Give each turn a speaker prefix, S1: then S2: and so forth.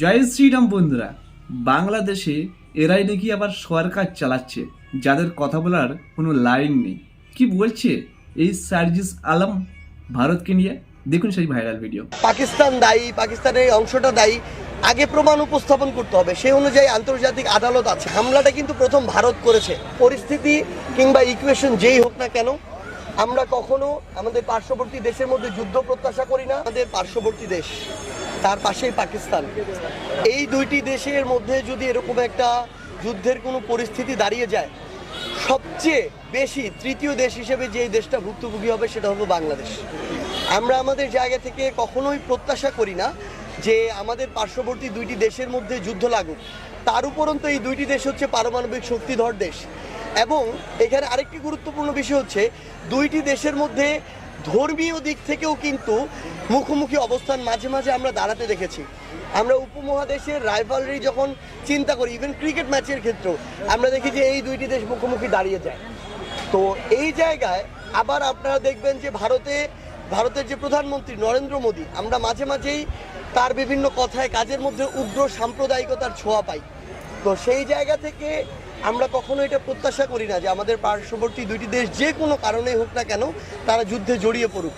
S1: জয় শ্রীরাম বন্ধুরা, বাংলাদেশে এরাই নাকি আবার সরকার চালাচ্ছে, যাদের কথা বলার কোনো লাইন নেই। কি বলছে এই সার্জিস আলম ভারতকে নিয়ে? দেখুন সেই ভাইরাল ভিডিও
S2: পাকিস্তান দায়ী, পাকিস্তানের অংশটা দায়ী, আগে প্রমাণ উপস্থাপন করতে হবে। সেই অনুযায়ী আন্তর্জাতিক আদালত আছে। হামলাটা কিন্তু প্রথম ভারত করেছে। পরিস্থিতি কিংবা ইকুয়েশন যেই হোক না কেন আমরা কখনো আমাদের পার্শ্ববর্তী দেশের মধ্যে যুদ্ধ প্রত্যাশা করি না। আমাদের পার্শ্ববর্তী দেশ, তার পাশেই পাকিস্তান। এই দুইটি দেশের মধ্যে যদি এরকম একটা যুদ্ধের কোনো পরিস্থিতি দাঁড়িয়ে যায়, সবচেয়ে বেশি তৃতীয় দেশ হিসেবে যে দেশটা ভুক্তভোগী হবে সেটা হলো বাংলাদেশ। আমরা আমাদের জায়গা থেকে কখনোই প্রত্যাশা করি না যে আমাদের পার্শ্ববর্তী দুইটি দেশের মধ্যে যুদ্ধ লাগুক। তার উপরন্তু এই দুইটি দেশ হচ্ছে পারমাণবিক শক্তিধর দেশ। এবং এখানে আরেকটি গুরুত্বপূর্ণ বিষয় হচ্ছে, দুইটি দেশের মধ্যে ধর্মীয় দিক থেকেও কিন্তু মুখোমুখি অবস্থান মাঝে মাঝে আমরা দাঁড়াতে দেখেছি। আমরা উপমহাদেশের রাইভালরি যখন চিন্তা করি ইভেন ক্রিকেট ম্যাচের ক্ষেত্রেও, আমরা দেখি যে এই দুইটি দেশ মুখোমুখি দাঁড়িয়ে যায়। তো এই জায়গায় আবার আপনারা দেখবেন যে ভারতে, ভারতের যে প্রধানমন্ত্রী নরেন্দ্র মোদী, আমরা মাঝে মাঝেই তার বিভিন্ন কথায় কাজের মধ্যে উগ্র সাম্প্রদায়িকতার ছোঁয়া পাই। তো সেই জায়গা থেকে আমরা কখনো এটা প্রত্যাশা করি না যে আমাদের পার্শ্ববর্তী দুইটি দেশ যে কোনো কারণে হোক না কেন তারা যুদ্ধে জড়িয়ে পড়ুক।